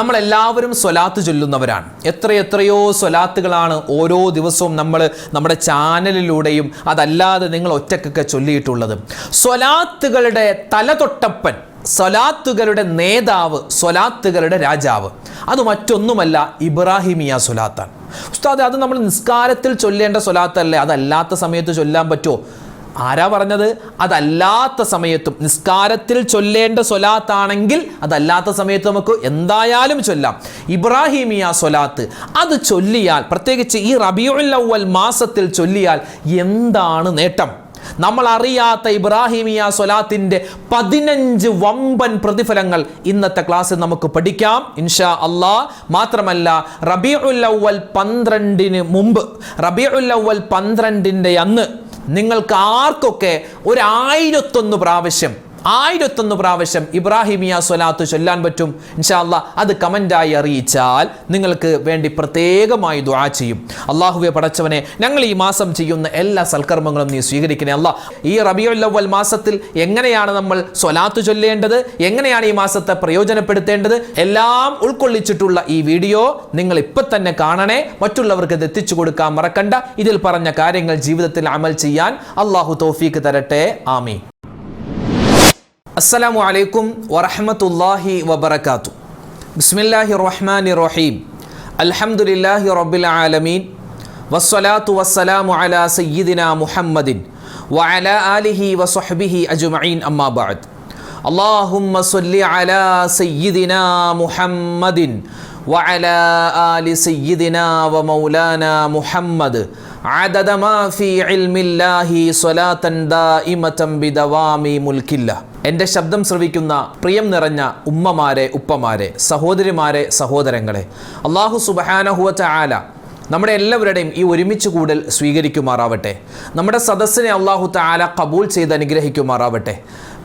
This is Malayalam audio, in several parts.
നമ്മൾ എല്ലാവരും സ്വലാത്ത് ചൊല്ലുന്നവരാണ്. എത്രയെത്രയോ സ്വലാത്തുകളാണ് ഓരോ ദിവസവും നമ്മൾ നമ്മുടെ ചാനലിലൂടെയും അതല്ലാതെ നിങ്ങൾ ഒറ്റക്കൊക്കെ ചൊല്ലിയിട്ടുള്ളത്. സ്വലാത്തുകളുടെ തലതൊട്ടപ്പൻ സ്വലാത്തുകളുടെ നേതാവ് സ്വലാത്തുകളുടെ രാജാവ്. അത് മറ്റൊന്നുമല്ല ഇബ്രാഹിമിയ സ്വലാത്താണ്. ഉസ്താദ് അത് നമ്മൾ നിസ്കാരത്തിൽ ചൊല്ലേണ്ട സ്വലാത്തല്ലേ? അതല്ലാത്ത സമയത്ത് ചൊല്ലാൻ പറ്റുമോ ആരാ പറഞ്ഞത്? അതല്ലാത്ത സമയത്തും. നിസ്കാരത്തിൽ ചൊല്ലേണ്ട സ്വലാത്താണെങ്കിൽ അതല്ലാത്ത സമയത്ത് നമുക്ക് എന്തായാലും ചൊല്ലാം. ഇബ്രാഹിമിയ സ്വലാത്ത്. അത് ചൊല്ലിയാൽ പ്രത്യേകിച്ച് ഈ റബിയുൽ അവൽ മാസത്തിൽ ചൊല്ലിയാൽ എന്താണ് നേട്ടം? നമ്മൾ അറിയാത്ത ഇബ്രാഹിമിയ സ്വലാത്തിന്റെ പതിനഞ്ച് വമ്പൻ പ്രതിഫലങ്ങൾ ഇന്നത്തെ ക്ലാസ്സിൽ നമുക്ക് പഠിക്കാം ഇൻഷാ അള്ളാ മാത്രമല്ല റബിയുൽ അവൽ പന്ത്രണ്ടിന് മുമ്പ് റബിയുൽ അവൽ പന്ത്രണ്ടിന്റെ അന്ന് നിങ്ങൾക്ക് ആർക്കൊക്കെ ഒരായിരത്തൊന്ന് പ്രാവശ്യം ആയിരത്തൊന്ന് പ്രാവശ്യം ഇബ്രാഹിമിയ സ്വലാത്ത് ചൊല്ലാൻ പറ്റും. ഇൻഷാല്ല അത് കമന്റായി അറിയിച്ചാൽ നിങ്ങൾക്ക് വേണ്ടി പ്രത്യേകമായി ദുആ ചെയ്യും. അള്ളാഹുവെ പടച്ചവനെ ഞങ്ങൾ ഈ മാസം ചെയ്യുന്ന എല്ലാ സൽക്കർമ്മങ്ങളും നീ സ്വീകരിക്കണേ അല്ല. ഈ റബിയുല്ലവൽ മാസത്തിൽ എങ്ങനെയാണ് നമ്മൾ സ്വലാത്ത് ചൊല്ലേണ്ടത്? എങ്ങനെയാണ് ഈ മാസത്തെ പ്രയോജനപ്പെടുത്തേണ്ടത്? എല്ലാം ഉൾക്കൊള്ളിച്ചിട്ടുള്ള ഈ വീഡിയോ നിങ്ങൾ ഇപ്പം തന്നെ കാണണേ. മറ്റുള്ളവർക്ക് ഇത് എത്തിച്ചു കൊടുക്കാൻ മറക്കണ്ട. ഇതിൽ പറഞ്ഞ കാര്യങ്ങൾ ജീവിതത്തിൽ അമൽ ചെയ്യാൻ അള്ളാഹു തോഫീക്ക് തരട്ടെ. ആമീൻ. അസ്സലാമു അലൈക്കും വറഹമത്തല്ലാഹി വബർക്കാത്തു ബിസ്മില്ലാഹി റഹ്മാനി റഹീം അൽഹംദുലില്ലാഹി റബ്ബിൽ ആലമീൻ വസ്സലാത്തു വസ്സലാമു അലാ സയ്യിദിന മുഹമ്മദിൻ വഅല ആലിഹി വസ്വഹ്ബിഹി അജ്മഈൻ അമ്മാ ബഅദ് اللهم صل على سيدنا محمد وعلى آل سيدنا ومولانا محمد عدد ما في علم الله صلاة دائمة بدوام ملك الله എന്റെ ശബ്ദം ശ്രവിക്കുന്ന പ്രിയം നിറഞ്ഞ ഉമ്മമാരെ ഉപ്പമാരെ സഹോദരിമാരെ സഹോദരങ്ങളെ അള്ളാഹു സുബഹാനഹുവറ്റ ആല നമ്മുടെ എല്ലാവരുടെയും ഈ ഒരുമിച്ച് കൂടൽ സ്വീകരിക്കുമാറാവട്ടെ. നമ്മുടെ സദസ്സിനെ അള്ളാഹു താല കബൂൽ ചെയ്ത് അനുഗ്രഹിക്കുമാറാവട്ടെ.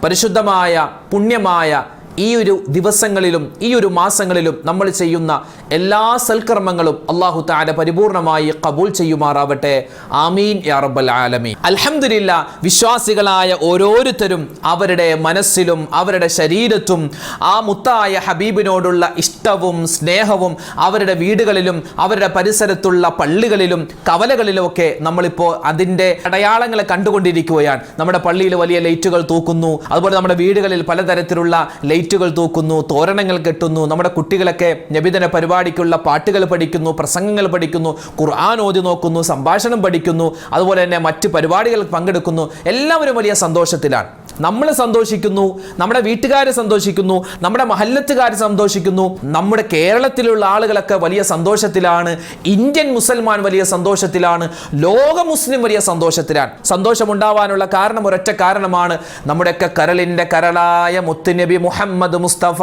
പരിശുദ്ധമായ പുണ്യമായ ഈ ഒരു ദിവസങ്ങളിലും ഈ ഒരു മാസങ്ങളിലും നമ്മൾ ചെയ്യുന്ന എല്ലാ സൽക്കർമ്മങ്ങളും അള്ളാഹു താല പരിപൂർണമായി കബൂൽ ചെയ്യുമാറാവട്ടെ. ആമീൻ യാറബൽ ആലമി അലഹമില്ല വിശ്വാസികളായ ഓരോരുത്തരും അവരുടെ മനസ്സിലും അവരുടെ ശരീരത്തും ആ മുത്തായ ഹബീബിനോടുള്ള ഇഷ്ടവും സ്നേഹവും അവരുടെ വീടുകളിലും അവരുടെ പരിസരത്തുള്ള പള്ളികളിലും കവലകളിലുമൊക്കെ നമ്മളിപ്പോൾ അതിന്റെ അടയാളങ്ങളെ കണ്ടുകൊണ്ടിരിക്കുകയാണ്. നമ്മുടെ പള്ളിയിൽ വലിയ ലൈറ്റുകൾ തൂക്കുന്നു. അതുപോലെ നമ്മുടെ വീടുകളിൽ പലതരത്തിലുള്ള ലൈറ്റുകൾ തൂക്കുന്നു തോരണങ്ങൾ കെട്ടുന്നു നമ്മുടെ കുട്ടികളൊക്കെ നബിദിന പരിപാടിക്കുള്ള പാട്ടുകൾ പഠിക്കുന്നു പ്രസംഗങ്ങൾ പഠിക്കുന്നു ഖുർആൻ ഓതി നോക്കുന്നു സംഭാഷണം പഠിക്കുന്നു അതുപോലെ തന്നെ മറ്റ് പരിപാടികൾ പങ്കെടുക്കുന്നു. എല്ലാവരും വലിയ സന്തോഷത്തിലാണ്. നമ്മൾ സന്തോഷിക്കുന്നു നമ്മുടെ വീട്ടുകാർ സന്തോഷിക്കുന്നു നമ്മുടെ മഹല്ലത്തുകാർ സന്തോഷിക്കുന്നു. നമ്മുടെ കേരളത്തിലുള്ള ആളുകളൊക്കെ വലിയ സന്തോഷത്തിലാണ് ഇന്ത്യൻ മുസൽമാൻ വലിയ സന്തോഷത്തിലാണ് ലോക മുസ്ലിം വലിയ സന്തോഷത്തിലാണ്. സന്തോഷമുണ്ടാവാനുള്ള കാരണം ഒരൊറ്റ കാരണമാണ് നമ്മുടെയൊക്കെ കരളിന്റെ കരളായ മുത്തുനബി മുഹമ്മദ് മുസ്തഫ.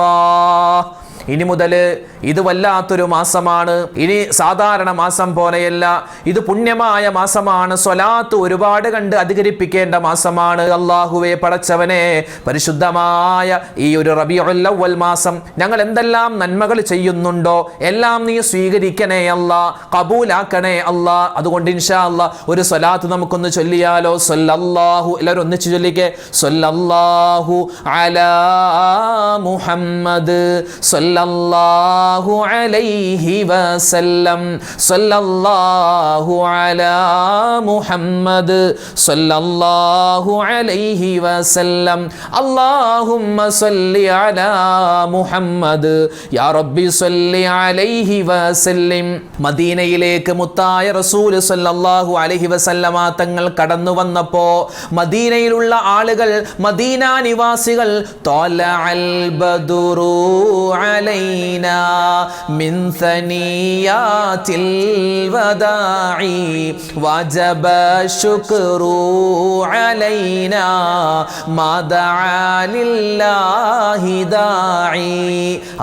ഇനി മുതൽ ഇത് വല്ലാത്തൊരു മാസമാണ്. ഇനി സാധാരണ മാസം പോലെയല്ല ഇത് പുണ്യമായ മാസമാണ്. സ്വലാത്ത് ഒരുപാട് കണ്ട് അധികരിപ്പിക്കേണ്ട മാസമാണ്. അള്ളാഹുവെ പടച്ചവനെ പരിശുദ്ധമായ ഈ ഒരു റബിയുൽ മാസം ഞങ്ങൾ എന്തെല്ലാം നന്മകൾ ചെയ്യുന്നുണ്ടോ എല്ലാം നീ സ്വീകരിക്കണേ അല്ല കബൂലാക്കണേ അല്ല. അതുകൊണ്ട് ഇൻഷാ അല്ല ഒരു സ്വലാത്ത് നമുക്കൊന്ന് ചൊല്ലിയാലോ? സൊല്ലാഹു എല്ലാവരും ഒന്നിച്ച് ചൊല്ലിക്കേ. സൊല്ലാഹു അല മുഹമ്മദ് സല്ലല്ലാഹു അലൈഹി വസല്ലം സല്ലല്ലാഹു അലാ മുഹമ്മദ് സല്ലല്ലാഹു അലൈഹി വസല്ലം. അല്ലാഹുമ്മ സല്ലി അലാ മുഹമ്മദ് യാ റബ്ബി സല്ലി അലൈഹി വസല്ലം. മദീനയിലേക്ക് മുത്തായ റസൂൽ സല്ലല്ലാഹു അലൈഹി വസല്ലമ തങ്ങൾ കടന്നു വന്നപ്പോ മദീനയിലുള്ള ആളുകൾ മദീന നിവാസികൾ ത്വലഅൽ ബദുറു علينا من ثنيات الوداع وجب الشكر علينا ما دعا لله داعي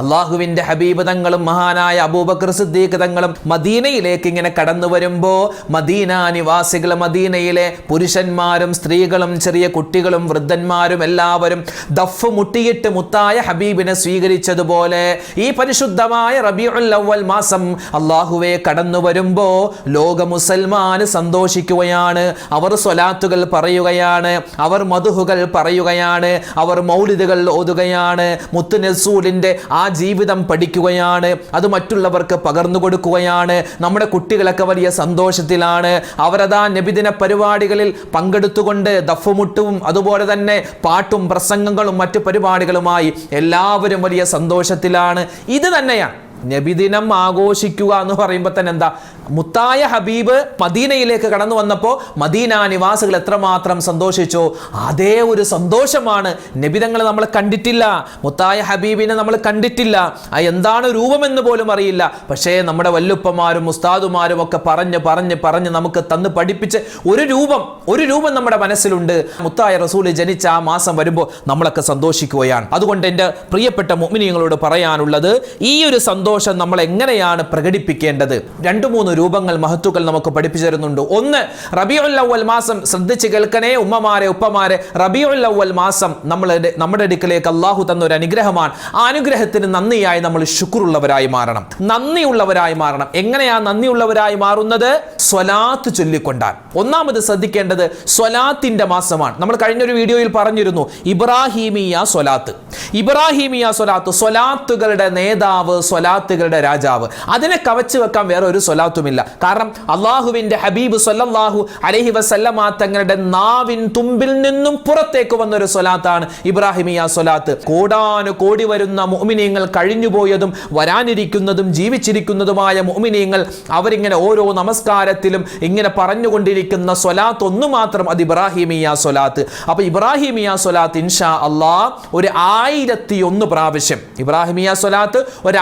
അള്ളാഹുവിന്റെ ഹബീബ് തങ്ങളും മഹാനായ അബൂബക്കർ സിദ്ദീഖ് തങ്ങളും മദീനയിലേക്ക് ഇങ്ങനെ കടന്നു വരുമ്പോ മദീന നിവാസികൾ മദീനയിലെ പുരുഷന്മാരും സ്ത്രീകളും ചെറിയ കുട്ടികളും വൃദ്ധന്മാരും എല്ലാവരും ദഫ് മുട്ടിയിട്ട് മുത്തായ ഹബീബിനെ സ്വീകരിച്ചതുപോലെ ഈ പരിശുദ്ധമായ റബിയുൽ അവൽ മാസം അള്ളാഹുവെ കടന്നു വരുമ്പോ ലോക മുസൽമാന് സന്തോഷിക്കുകയാണ്. അവർ സ്വലാത്തുകൾ പറയുകയാണ് അവർ മധുഹുകൾ പറയുകയാണ് അവർ മൗലിദുകൾ ഓതുകയാണ് മുത്തു നസൂലിന്റെ ആ ജീവിതം പഠിക്കുകയാണ് അത് മറ്റുള്ളവർക്ക് പകർന്നു കൊടുക്കുകയാണ്. നമ്മുടെ കുട്ടികളൊക്കെ വലിയ സന്തോഷത്തിലാണ്. അവരതാ നബിദിന പരിപാടികളിൽ പങ്കെടുത്തുകൊണ്ട് ദഫുമുട്ടും അതുപോലെ തന്നെ പാട്ടും പ്രസംഗങ്ങളും മറ്റു പരിപാടികളുമായി എല്ലാവരും വലിയ സന്തോഷത്തിലാണ് ഇത് തന്നെയാണ്. നബിദിനം ആഘോഷിക്കുക എന്ന് പറയുമ്പോൾ തന്നെ എന്താ? മുത്തായ ഹബീബ് മദീനയിലേക്ക് കടന്നു വന്നപ്പോൾ മദീന നിവാസികൾ എത്രമാത്രം സന്തോഷിച്ചോ? അതേ ഒരു സന്തോഷമാണ് നബിതങ്ങൾ നമ്മൾ കണ്ടിട്ടില്ല. മുത്തായ ഹബീബിനെ നമ്മൾ കണ്ടിട്ടില്ല. ആ എന്താണ് രൂപമെന്ന് പോലും അറിയില്ല. പക്ഷേ നമ്മുടെ വല്ലുപ്പമാരും ഉസ്താദുമാരും ഒക്കെ പറഞ്ഞ് പറഞ്ഞ് പറഞ്ഞ് നമുക്ക് തന്ന് പഠിപ്പിച്ച് ഒരു രൂപം ഒരു രൂപം നമ്മുടെ മനസ്സിലുണ്ട്. മുത്തായ റസൂൽ ജനിച്ച ആ മാസം വരുമ്പോൾ നമ്മളൊക്കെ സന്തോഷിക്കുകയാണ്. അതുകൊണ്ട് എന്റെ പ്രിയപ്പെട്ട മുഅ്മിനീങ്ങളോട് പറയാനുള്ളത് ഈ ഒരു സന്തോഷം നമ്മൾ എങ്ങനെയാണ് പ്രകടിപ്പിക്കേണ്ടത്? രണ്ട് മൂന്ന് രൂപങ്ങൾ മഹത്തുക്കൾ നമുക്ക് പഠിപ്പിച്ചു തരുന്നുണ്ട്. ഒന്ന് റബിയുൽ അവൽ മാസം ശ്രദ്ധിച്ച് കേൾക്കണേ ഉമ്മമാരെ ഉപ്പമാരെ. റബിയുൽ അവൽ മാസം നമ്മൾ നമ്മുടെ അടുക്കലേക്ക് അള്ളാഹു തന്ന ഒരു അനുഗ്രഹമാണ്. ആ അനുഗ്രഹത്തിന് നന്ദിയായി നമ്മൾ ശുക്രുള്ളവരായി മാറണം. നന്ദിയുള്ളവരായി മാറണം. എങ്ങനെയാ നന്ദിയുള്ളവരായി മാറുന്നത്? സ്വലാത്ത് ചൊല്ലിക്കൊണ്ടാൽ ഒന്നാമത് ശ്രദ്ധിക്കേണ്ടത് സ്വലാത്തിന്റെ മാസമാണ്. നമ്മൾ കഴിഞ്ഞൊരു വീഡിയോയിൽ പറഞ്ഞിരുന്നു ഇബ്രാഹിമിയ സ്വലാത്ത്. ഇബ്രാഹിമിയ സ്വലാത്ത് സ്വലാത്തുകളുടെ നേതാവ് സ്വലാത്തുകളുടെ രാജാവ്. അതിനെ കവച്ചു വെക്കാൻ വേറെ ഒരു സ്വലാത്തുമില്ല. കാരണം അള്ളാഹുവിന്റെ ഹബീബ് സൊല്ലാഹു അലഹി വസല്ലമാ തങ്ങളുടെ നാവിൻ തുമ്പിൽ നിന്നും പുറത്തേക്ക് വന്ന ഒരു സ്വലാത്താണ് ഇബ്രാഹിമിയ സ്വലാത്ത്. കോടാനു കോടി വരുന്ന മുഅ്മിനീങ്ങൾ കഴിഞ്ഞുപോയതും വരാനിരിക്കുന്നതും ജീവിച്ചിരിക്കുന്നതുമായ മുഅ്മിനീങ്ങൾ അവരിങ്ങനെ ഓരോ നമസ്കാരത്തിലും ഇങ്ങനെ പറഞ്ഞുകൊണ്ടിരിക്കുന്ന സ്വലാത്ത് ഒന്ന് മാത്രം അത് ഇബ്രാഹിമിയ സ്വലാത്ത്. അപ്പൊ ഇബ്രാഹിമിയ സ്വലാത്ത് ഇൻഷാ അള്ളാ ഒരു ആയിരത്തി ഒന്ന് പ്രാവശ്യം. ഇബ്രാഹിമിയ സ്വലാത്ത് ഒരു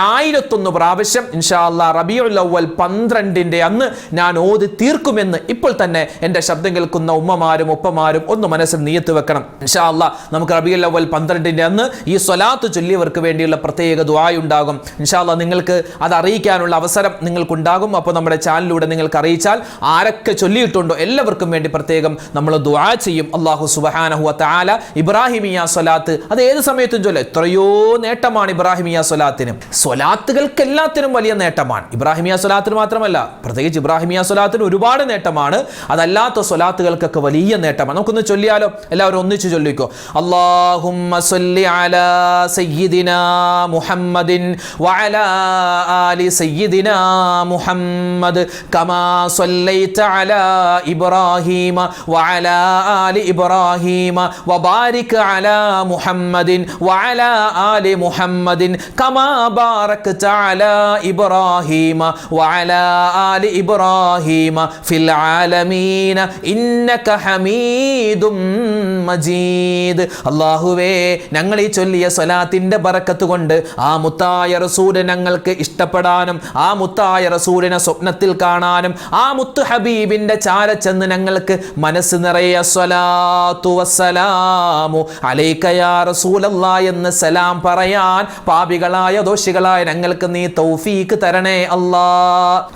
ആയിരത്തൊന്ന് പ്രാവശ്യം ഇൻഷാല്ല റബിയുൽ അവൽ പന്ത്രണ്ടിന്റെ അന്ന് ഞാൻ ഓതി തീർക്കുമെന്ന് ഇപ്പോൾ തന്നെ എന്റെ ശബ്ദം കേൾക്കുന്ന ഉമ്മമാരും ഉപ്പമാരും ഒന്ന് മനസ്സിൽ നീയത്ത് വെക്കണം. ഇൻഷാല്ല നമുക്ക് റബിയുൽ അവൽ പന്ത്രണ്ടിന്റെ അന്ന് ഈ സ്വലാത്ത് ചൊല്ലിയവർക്ക് വേണ്ടിയുള്ള പ്രത്യേക ദുആയുണ്ടാകും. ഇൻഷാല്ല നിങ്ങൾക്ക് അത് അറിയിക്കാനുള്ള അവസരം നിങ്ങൾക്കുണ്ടാകും. അപ്പോൾ നമ്മുടെ ചാനലിലൂടെ നിങ്ങൾക്ക് അറിയിച്ചാൽ ആരൊക്കെ ചൊല്ലിയിട്ടുണ്ടോ എല്ലാവർക്കും വേണ്ടി പ്രത്യേകം നമ്മൾ ദുആ ചെയ്യും. അള്ളാഹു സുബഹാനഹു താല ഇബ്രാഹിമിയ സ്വലാത്ത് അത് ഏത് സമയത്തും ചൊല്ല? എത്രയോ നേട്ടമാണ് ഇബ്രാഹിമിയ സ്വലാത്തിന്. സ്വലാത്തുകൾക്ക് എല്ലാത്തിനും വലിയ നേട്ടമാണ്. ഇബ്രാഹിമിയ സ്വലാത്തിന് മാത്രമല്ല പ്രത്യേകിച്ച് ഇബ്രാഹിമിയ സ്വലാത്തിന് ഒരുപാട് നേട്ടമാണ്. അതല്ലാത്ത സ്വലാത്തുകൾക്കൊക്കെ വലിയ നേട്ടമാണ്. നമുക്കൊന്ന് ചൊല്ലിയാലോ? എല്ലാവരും ഒന്നിച്ച് ചൊല്ലിക്കോ. അല്ലാഹുമ്മ സല്ലി അലാ മുഹമ്മദിൻ വഅലാ ആലി മുഹമ്മദ് കമാ സല്ലൈത അലാ വഅലാ ആലി വബാരിക് അലാ മുഹമ്മദിൻ വഅലാ ആലി മുഹമ്മദിൻ കമാ അലാ إبراهيم വഅലാ ആലി إبراهيم ഫിൽ ആലമീന ഇന്നക ഹമീദും മജീദ്. അല്ലാഹുവേ ഞങ്ങൾ ഈ ചൊല്ലിയ സ്വലാത്തിന്റെ ബറക്കത്ത് കൊണ്ട് ആ മുത്തായ റസൂലെ ഞങ്ങൾക്ക് ഇഷ്ടപ്പെടാനും ആ മുത്തായ റസൂലിനെ സ്വപ്നത്തിൽ കാണാനും ആ മുത്തു ഹബീബിന്റെ ചാര ചെന്ന് ഞങ്ങൾക്ക് മനസ്സ് നിറയെ സ്വലാത്തു വസ്സലാമു അലൈക യാ റസൂലല്ലാ എന്ന് സലാം പറയാൻ പാപികളായ ദോഷികളായ ഞങ്ങൾക്ക് നീ തൗഫീക്ക് തരണേ അല്ലാ.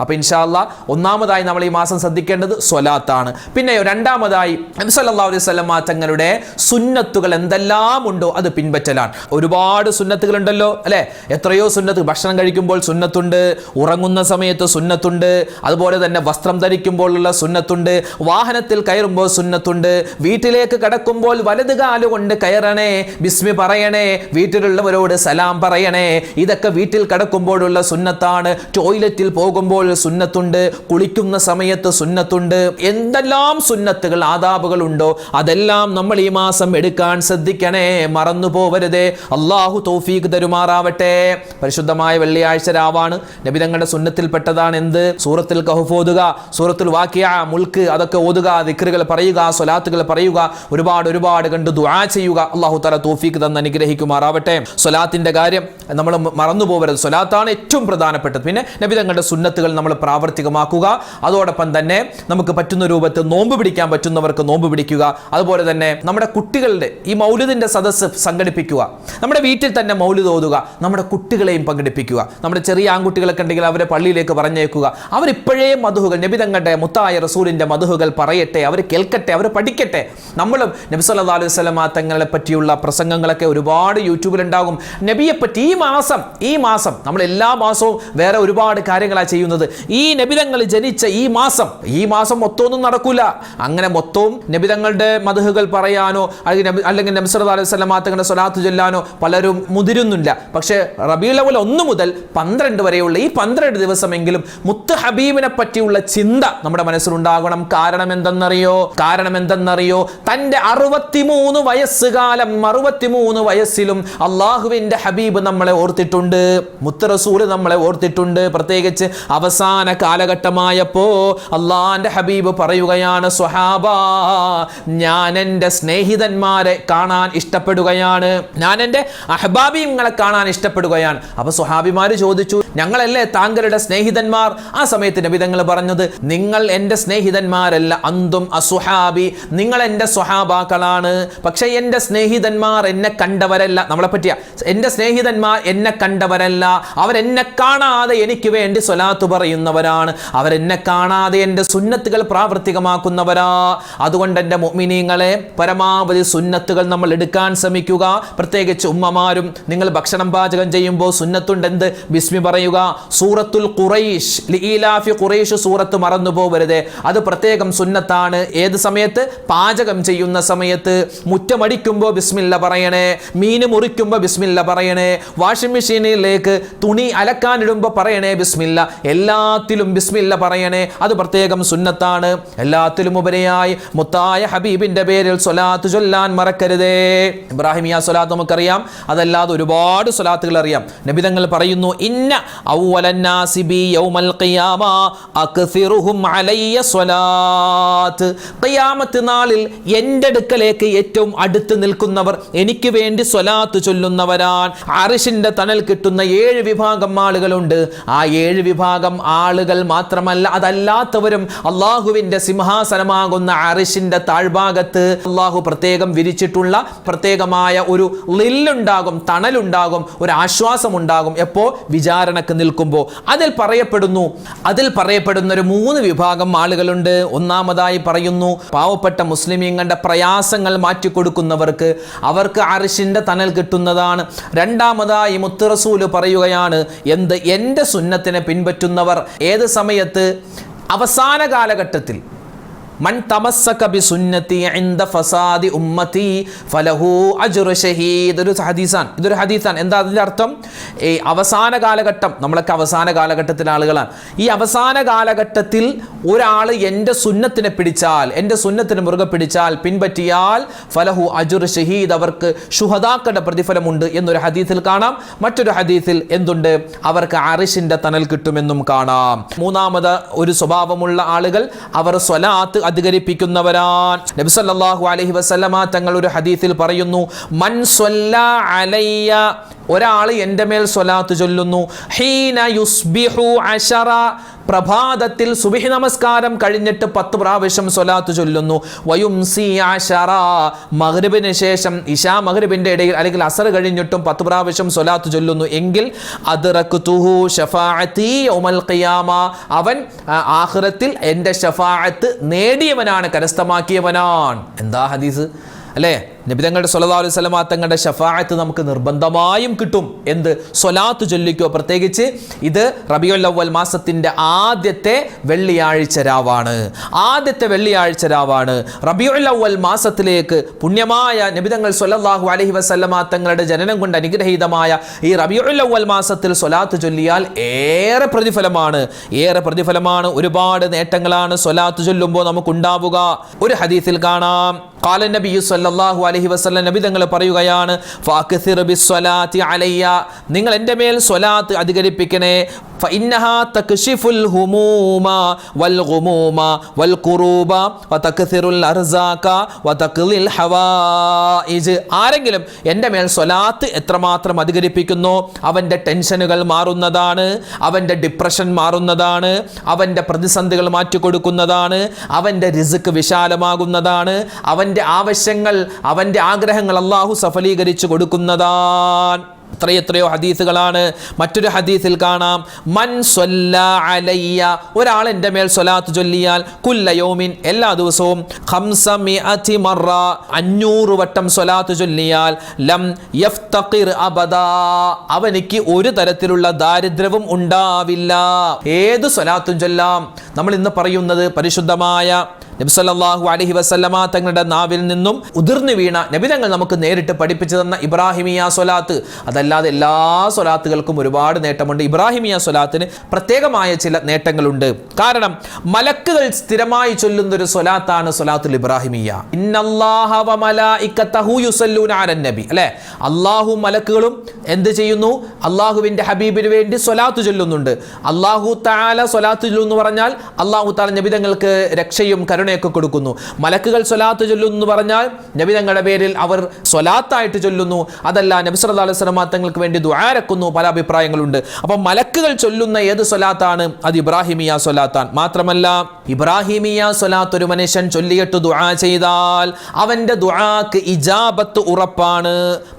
അപ്പൊ ഇൻഷാ അല്ലാ ഒന്നാമതായി നമ്മൾ ഈ മാസം ശ്രദ്ധിക്കേണ്ടത് സ്വലാത്താണ്. പിന്നെ രണ്ടാമതായി അലൈഹി വസല്ലമ തങ്ങളുടെ സുന്നത്തുകൾ എന്തെല്ലാം ഉണ്ടോ അത് പിൻപറ്റലാണ്. ഒരുപാട് സുന്നത്തുകൾ ഉണ്ടല്ലോ അല്ലെ? എത്രയോ സുന്നത്ത് ഭക്ഷണം കഴിക്കുമ്പോൾ സുന്നത്തുണ്ട് ഉറങ്ങുന്ന സമയത്ത് സുന്നത്തുണ്ട് അതുപോലെ തന്നെ വസ്ത്രം ധരിക്കുമ്പോഴുള്ള സുന്നത്തുണ്ട് വാഹനത്തിൽ കയറുമ്പോൾ സുന്നത്തുണ്ട് വീട്ടിലേക്ക് കടക്കുമ്പോൾ വലത് കാലുകൊണ്ട് കയറണേ ബിസ്മി പറയണേ വീട്ടിലുള്ളവരോട് സലാം പറയണേ ഇതൊക്കെ വീട്ടിൽ കടക്കുമ്പോഴുള്ള സുന്നത്താണ്. ടോയ്ലറ്റിൽ പോകുമ്പോൾ സുന്നത്തുണ്ട്. കുളിക്കുന്ന സമയത്ത് സുന്നത്തുണ്ട്. എന്തെല്ലാം സുന്നത്തുകൾ ആദാബുകൾ ഉണ്ടോ അതെല്ലാം നമ്മൾ ഈ മാസം എടുക്കാൻ ശ്രദ്ധിക്കണേ. മറന്നു പോവരുതേ. അള്ളാഹു തൗഫീഖ് തരുമാറാവട്ടെ. പരിശുദ്ധമായ വെള്ളിയാഴ്ച രാവാണ്. നബിതങ്ങളുടെ സുന്നത്തിൽപ്പെട്ടതാണ് എന്ത്? സൂറത്തിൽ കഹുഫ് ഓതുക സൂറത്തിൽ വാക്യ മുൽക്ക് അതൊക്കെ ഓതുക ദിക്റുകൾ പറയുക സ്വലാത്തുകൾ പറയുക ഒരുപാട് ഒരുപാട് കണ്ട് ദുആ ചെയ്യുക. അള്ളാഹു തല തൗഫീഖ് തന്ന് അനുഗ്രഹിക്കുമാറാവട്ടെ. സ്വലാത്തിന്റെ കാര്യം നമ്മൾ മറന്നു പോകരുത് സ്വലാത്താണ് ഏറ്റവും പ്രധാനപ്പെട്ടത്. പിന്നെ നബി തങ്ങളുടെ സുന്നത്തുകൾ നമ്മൾ പ്രാവർത്തികമാക്കുക. അതോടൊപ്പം തന്നെ നമുക്ക് പറ്റുന്ന രൂപത്തിൽ നോമ്പ് പിടിക്കാൻ പറ്റുന്നവർക്ക് നോമ്പ് പിടിക്കുക. അതുപോലെ തന്നെ നമ്മുടെ കുട്ടികളുടെ ഈ മൗലിദിന്റെ സദസ്സ് സംഘടിപ്പിക്കുക. നമ്മുടെ വീട്ടിൽ തന്നെ മൗലിദ് ഓതുക. നമ്മുടെ കുട്ടികളെയും പങ്കെടുപ്പിക്കുക. നമ്മുടെ ചെറിയ ആൺകുട്ടികളൊക്കെ ഉണ്ടെങ്കിൽ അവരെ പള്ളിയിലേക്ക് പറഞ്ഞേക്കുക. അവരിപ്പോഴേ മധുഹുകൾ നബി തങ്ങളുടെ മുത്തായ റസൂലിന്റെ മധുഹുകൾ പറയട്ടെ അവർ കേൾക്കട്ടെ അവർ പഠിക്കട്ടെ. നമ്മളും നബി സല്ലല്ലാഹു അലൈഹി വസല്ലമ തങ്ങളെ പറ്റിയുള്ള പ്രസംഗങ്ങളൊക്കെ ഒരുപാട് യൂട്യൂബിലുണ്ടാകും. നബിയെ പറ്റി ഈ മാസം ഈ മാസം നമ്മൾ എല്ലാ മാസവും വേറെ ഒരുപാട് കാര്യങ്ങളാണ് ചെയ്യുന്നത്. ഈ നബിതങ്ങൾ ജനിച്ച ഈ മാസം ഈ മാസം മൊത്തമൊന്നും നടക്കൂല. അങ്ങനെ മൊത്തവും നബിതങ്ങളുടെ മധുഹുകൾ പറയാനോ അല്ലെങ്കിൽ അല്ലെങ്കിൽ നബ്സറത് അലൈഹി സ്വലം തങ്ങളുടെ സ്വലാത്ത് ചൊല്ലാനോ പലരും മുതിരുന്നില്ല. പക്ഷേ റബിയുലവൽ ഒന്ന് മുതൽ പന്ത്രണ്ട് വരെയുള്ള ഈ പന്ത്രണ്ട് ദിവസമെങ്കിലും മുത്ത് ഹബീബിനെ പറ്റിയുള്ള ചിന്ത നമ്മുടെ മനസ്സിലുണ്ടാകണം. കാരണം എന്തെന്നറിയോ കാരണം എന്തെന്നറിയോ തന്റെ അറുപത്തിമൂന്ന് വയസ്സുകാലം അറുപത്തിമൂന്ന് വയസ്സിലും അള്ളാഹുവിന്റെ ഹബീബ് നമ്മളെ ഓർത്തിട്ടുണ്ട്. മുത്ത് റസൂൽ നമ്മളെ ഓർത്തിട്ടുണ്ട്. പ്രത്യേകിച്ച് അവസാന കാലഘട്ടമായപ്പോ അള്ളാന്റെ ഹബീബ് പറയുകയാണ് സ്വഹാബ ഞാൻ എന്റെ സ്നേഹിതന്മാരെ കാണാൻ ഇഷ്ടപ്പെടുകയാണ്. ഞാൻ എന്റെ അഹബാബിങ്ങളെ കാണാൻ ഇഷ്ടപ്പെടുകയാണ്. അപ്പൊ സ്വഹാബിമാർ ചോദിച്ചു ഞങ്ങളല്ലേ താങ്കളുടെ സ്നേഹിതന്മാർ? ആ സമയത്ത് നബിതങ്ങൾ പറഞ്ഞത് നിങ്ങൾ എന്റെ സ്നേഹിതന്മാരല്ല അന്തും അസുഹാബി. നിങ്ങൾ എന്റെ സ്വഹാബാക്കളാണ് പക്ഷേ എന്റെ സ്നേഹിതന്മാർ എന്നെ കണ്ടവരല്ല. നമ്മളെ പറ്റിയ എന്റെ സ്നേഹിതന്മാർ എന്നെ കണ്ടവരല്ല. അവരെന്നെ കാണാതെ എനിക്ക് വേണ്ടി സ്വലാത്ത് പറയുന്നവരാണ്. അവരെന്നെ കാണാതെ എന്റെ സുന്നത്തുകൾ പ്രാവർത്തികമാക്കുന്നവരാ. അതുകൊണ്ട് എന്റെ മുഅ്മിനീങ്ങളെ പരമാവധി സുന്നത്തുകൾ നമ്മൾ എടുക്കാൻ ശ്രമിക്കുക. പ്രത്യേകിച്ച് ഉമ്മമാരും നിങ്ങൾ ഭക്ഷണം പാചകം ചെയ്യുമ്പോൾ സുന്നത്തുണ്ട് എന്ത് ബിസ്മി പറയുക സൂറത്തുൽ ഖുറൈഷ് ലീലാഫി ഖുറൈഷ് സൂറത്ത് മറന്നു പോകരുത് അത് പ്രത്യേകം സുന്നത്താണ്. ഏത് സമയത്ത്? പാചകം ചെയ്യുന്ന സമയത്ത്. മുറ്റമടിക്കുമ്പോൾ ബിസ്മില്ല പറയണേ. മീൻ മുറിക്കുമ്പോൾ ബിസ്മില്ല പറയണേ. വാഷിംഗ് മെഷീനിലേക്ക് തുണി അലക്കാനിടുമ്പോൾ പറയണേ ബിസ്മില്ല. എല്ലാത്തിലും ബിസ്മില്ല പറയണേ. അത് പ്രത്യേകം സുന്നത്താണ്. എല്ലാത്തിലും ഉപരിയായി മുത്തായ ഹബീബിന്റെ പേരിൽ സ്വലാത്ത് ചൊല്ലാൻ മറക്കരുതേ. ഇബ്രാഹിമിയ സ്വലാത്ത് നമുക്കറിയാം. അതല്ലാതെ ഒരുപാട് സ്വലാത്തുകൾ അറിയാം. നബിതങ്ങൾ പറയുന്നു ഇന്ന ഖിയാമത്ത് നാളിൽ എന്റെ അടുക്കലേക്ക് ഏറ്റവും അടുത്ത് നിൽക്കുന്നവർ എനിക്ക് വേണ്ടി സ്വലാത്ത് ചൊല്ലുന്നവരാണ്. അറിഷിന്റെ തണൽ കിട്ടുന്ന ഏഴ് വിഭാഗം ആളുകളുണ്ട്. ആ ഏഴ് വിഭാഗം ആളുകൾ മാത്രമല്ല അതല്ലാത്തവരും അള്ളാഹുവിന്റെ സിംഹാസനമാകുന്ന അറിഷിന്റെ താഴ്ഭാഗത്ത് അള്ളാഹു പ്രത്യേകം വിരിച്ചിട്ടുള്ള പ്രത്യേകമായ ഒരു ലില്ലുണ്ടാകും തണലുണ്ടാകും ഒരു ആശ്വാസം ഉണ്ടാകും എപ്പോ? വിചാരണക്ക് നിൽക്കുമ്പോൾ. അതിൽ പറയപ്പെടുന്നു അതിൽ പറയപ്പെടുന്ന ഒരു മൂന്ന് വിഭാഗം ആളുകളുണ്ട്. ഒന്നാമതായി പറയുന്നു പാവപ്പെട്ട മുസ്ലിമീങ്ങളുടെ പ്രയാസങ്ങൾ മാറ്റിക്കൊടുക്കുന്നവർക്ക്. അവർക്ക് അറിഷിന്റെ തണൽ കിട്ടുന്നതാണ്. രണ്ടാമതായി മുത്തുറസൂൽ പറയുകയാണ് എന്ത് എന്റെ സുന്നത്തിനെ പിൻപറ്റുന്നവർ ഏത് സമയത്ത്? അവസാന കാലഘട്ടത്തിൽ മൻ തമസ്സക ബി സുന്നത്തി ഇൻദ ഫസാദി ഉമ്മത്തി ഫലഹു അജ്റു ഷഹീദ്. ഒരു ഹദീസാണ്. ഇതൊരു ഹദീസാണ്. എന്താ അതിന്റെ അർത്ഥം? ഈ അവസാന കാലഘട്ടം. നമ്മളൊക്കെ അവസാന കാലഘട്ടത്തിലെ ആളുകളാണ്. ഈ അവസാന കാലഘട്ടത്തിൽ ഒരാൾ എന്റെ സുന്നത്തിനെ പിടിച്ചാൽ എന്റെ സുന്നത്തിന് മുറുകെ പിടിച്ചാൽ പിൻപറ്റിയാൽ ഫലഹു അജുർ ഷഹീദ് അവർക്ക് ഷുഹദാക്കളുടെ പ്രതിഫലമുണ്ട് എന്നൊരു ഹദീസിൽ കാണാം. മറ്റൊരു ഹദീസിൽ എന്തുണ്ട്? അവർക്ക് അറിഷിന്റെ തണൽ കിട്ടുമെന്നും കാണാം. മൂന്നാമത് ഒരു സ്വഭാവമുള്ള ആളുകൾ അവർ സ്വലാത്ത് അധികരിപ്പിക്കുന്നവരാണ്. നബി സല്ലല്ലാഹു അലൈഹി വസല്ലമ തങ്ങൾ ഒരു ഹദീസിൽ പറയുന്നു മൻ അലയ്യ ഒരാൾ എന്റെ മേൽ സ്വലാത്ത് ചൊല്ലുന്നു ഹീന യുസ്ബിഹു അശറ. പ്രഭാതത്തിൽ സുബിഹി നമസ്കാരം കഴിഞ്ഞിട്ട് പത്ത് പ്രാവശ്യം സ്വലാത്ത് ചൊല്ലുന്നു വയുംസി ആശറ മഗ്രിബിന് ശേഷം ഇഷാ മഗ്രിബിന്റെ ഇടയിൽ അല്ലെങ്കിൽ അസർ കഴിഞ്ഞിട്ടും പത്ത് പ്രാവശ്യം സ്വലാത്ത് ചൊല്ലുന്നു എങ്കിൽ അദ്റക്തുഹു ഷഫാഅത്തി ഒമൽ ഖിയാമ. അവൻ ആഹ്റത്തിൽ എന്റെ ഷഫാഅത്ത് നേടിയവനാണ് കരസ്ഥമാക്കിയവനാണ്. എന്താ ഹദീസ്? അല്ലേ? നബിതങ്ങളുടെ സല്ലല്ലാഹു അലൈഹി വസല്ലമ തങ്ങളുടെ ഷഫായത്ത് നമുക്ക് നിർബന്ധമായും കിട്ടും. എന്ത്? സ്വലാത്ത് ചൊല്ലിക്കോ. പ്രത്യേകിച്ച് ഇത് റബിയുൽ അവൽ മാസത്തിന്റെ ആദ്യത്തെ വെള്ളിയാഴ്ച രാവാണ്. ആദ്യത്തെ വെള്ളിയാഴ്ച രാവാണ്. റബിയുൽ അവൽ മാസത്തിലേക്ക് പുണ്യമായ നബിതങ്ങൾ സല്ലല്ലാഹു അലഹി വസല്ലമ തങ്ങളുടെ ജനനം കൊണ്ട് അനുഗ്രഹീതമായ ഈ റബിയുൽ അവൽ മാസത്തിൽ സ്വലാത്ത് ചൊല്ലിയാൽ ഏറെ പ്രതിഫലമാണ്. ഏറെ പ്രതിഫലമാണ്. ഒരുപാട് നേട്ടങ്ങളാണ് സ്വലാത്ത് ചൊല്ലുമ്പോൾ നമുക്കുണ്ടാവുക. ഒരു ഹദീസിൽ കാണാം. قال النبي صلى الله عليه وسلم നബി തങ്ങൾ പറയുകയാണ് ഫാക്സിർ ബിസ്വലാത്തി അലയ്യ നിങ്ങൾ എൻ്റെ മേൽ സ്വലാത്ത് അധികരിപ്പിക്കണേ فإنها تكشف الهموم والغموم والكروب وتكثر الأرزاق وتقضي الحوائج ആരെങ്കിലും എൻ്റെ മേൽ സ്വലാത്ത് എത്രമാത്രം അധികരിപ്പിക്കുന്നു അവൻ്റെ ടെൻഷനുകൾ മാറുന്നതാണ് അവൻ്റെ ഡിപ്രഷൻ മാറുന്നതാണ് അവൻ്റെ പ്രതിസന്ധികൾ മാറ്റിക്കൊടുക്കുന്നതാണ് അവൻ്റെ റിസ്ക് വിശാലമാകുന്നതാണ് അവന്റെ ആവശ്യങ്ങൾ അവന്റെ ആഗ്രഹങ്ങൾ അള്ളാഹു സഫലീകരിച്ചു കൊടുക്കുന്നതാണ് എത്രയെത്രയോ ഹദീസുകളാണ്. മറ്റൊരു ഹദീസിൽ കാണാം. മൻ അലയ്യ. ഒരാൾ എന്റെ മേൽ സ്വലാത്ത് ചൊല്ലിയാൽ കുല്ലയോമിൻ എല്ലാ ദിവസവും മറ. അഞ്ഞൂറ് വട്ടം സ്വലാത്ത് ചൊല്ലിയാൽ ലം യഫ്തഖിർ അബദ. അവനിക്ക് ഒരു തരത്തിലുള്ള ദാരിദ്ര്യവും ഉണ്ടാവില്ല. ഏത് സ്വലാത്തും ചൊല്ലാം. നമ്മൾ ഇന്ന് പറയുന്നത് പരിശുദ്ധമായ നബിസല്ലാഹു അലഹി വസല്ലമ തങ്ങളുടെ നാവിൽ നിന്നും ഉതിർന്നു വീണ നബിതങ്ങൾ നമുക്ക് നേരിട്ട് പഠിപ്പിച്ചു തന്ന ഇബ്രാഹിമിയ സ്വലാത്ത്. അതല്ലാതെ എല്ലാ സ്വലാത്തുകൾക്കും ഒരുപാട് നേട്ടമുണ്ട്. ഇബ്രാഹിമിയ സ്വലാത്തിന് പ്രത്യേകമായ ചില നേട്ടങ്ങളുണ്ട്. കാരണം മലക്കുകൾ സ്ഥിരമായി ചൊല്ലുന്ന ഒരു സ്വലാത്താണ് സ്വലാത്തുൽ ഇബ്രാഹിമിയ. അള്ളാഹു മലക്കുകളും എന്ത് ചെയ്യുന്നു? അള്ളാഹുവിന്റെ ഹബീബിന് വേണ്ടി സ്വലാത്ത് ചൊല്ലുന്നുണ്ട്. അള്ളാഹു താല സ്വലാത്ത് ചൊല്ലുന്നു പറഞ്ഞാൽ അള്ളാഹു താല നബിതങ്ങൾക്ക് രക്ഷയും കരുണയൊക്കെ കൊടുക്കുന്നു. മലക്കുകൾ സ്വലാത്ത് ചൊല്ലുന്നു എന്ന് പറഞ്ഞാൽ നബി തങ്ങളുടെ പേരിൽ അവർ സ്വലാത്തായിട്ട് ചൊല്ലുന്നു. അതല്ല നബി സല്ലല്ലാഹു അലൈഹി വസല്ലം തങ്ങൾക്ക് വേണ്ടി ദുആരക്കുന്നു പല അഭിപ്രായങ്ങളുണ്ട്. അപ്പം മലക്കുകൾ ചൊല്ലുന്ന ഏത് സ്വലാത്താണ്? അത് ഇബ്രാഹിമിയ സ്വലാത്താൻ മാത്രമല്ല ഇബ്രാഹിമിയ സ്വലാത്ത് ഒരു മനുഷ്യൻ ചൊല്ലിയിട്ട് ദുആ ചെയ്താൽ അവന്റെ ദുആക്ക് ഇജാബത്ത് ഉറപ്പാണ്.